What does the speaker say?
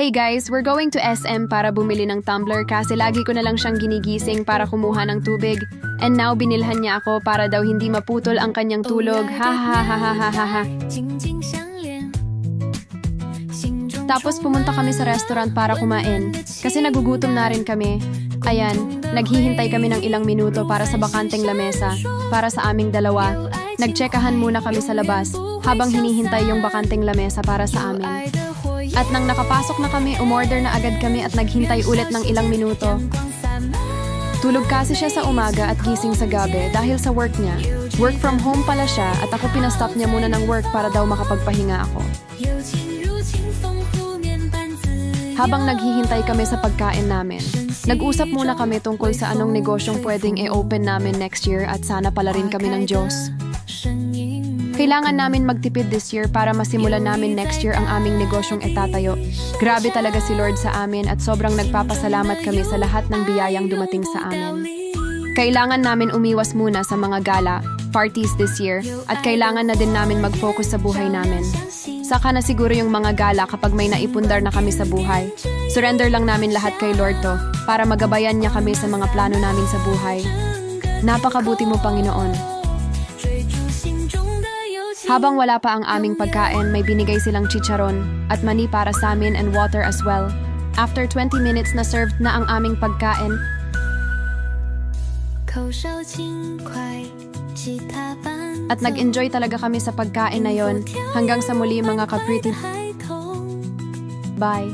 Hey guys, we're going to SM para bumili ng tumbler kasi lagi ko na lang siyang ginigising para kumuha ng tubig. And now binilhan niya ako para daw hindi maputol ang kanyang tulog. Ha ha ha ha ha ha ha. Tapos pumunta kami sa restaurant para kumain kasi nagugutom na rin kami. Ayan, naghihintay kami ng ilang minuto para sa bakanteng lamesa para sa aming dalawa. Nagcheckahan muna kami sa labas habang hinihintay yung bakanteng lamesa para sa amin. At nang nakapasok na kami, umorder na agad kami at naghintay ulit ng ilang minuto. Tulog kasi siya sa umaga at gising sa gabi dahil sa work niya. Work from home pala siya at ako pinastop niya muna ng work para daw makapagpahinga ako. Habang naghihintay kami sa pagkain namin, nag-usap muna kami tungkol sa anong negosyong pwedeng i-open namin next year at sana pala rin kami ng Diyos. Kailangan namin magtipid this year para masimulan namin next year ang aming negosyong itatayo. Grabe talaga si Lord sa amin at sobrang nagpapasalamat kami sa lahat ng biyayang dumating sa amin. Kailangan namin umiwas muna sa mga gala, parties this year, at kailangan na din namin mag-focus sa buhay namin. Saka na siguro yung mga gala kapag may naipundar na kami sa buhay. Surrender lang namin lahat kay Lord to para magabayan niya kami sa mga plano namin sa buhay. Napakabuti mo, Panginoon. Habang wala pa ang aming pagkain, may binigay silang chicharon at mani para sa amin and water as well. After 20 minutes na served na ang aming pagkain, at nag-enjoy talaga kami sa pagkain na yon hanggang sa muli mga kapriti. Bye.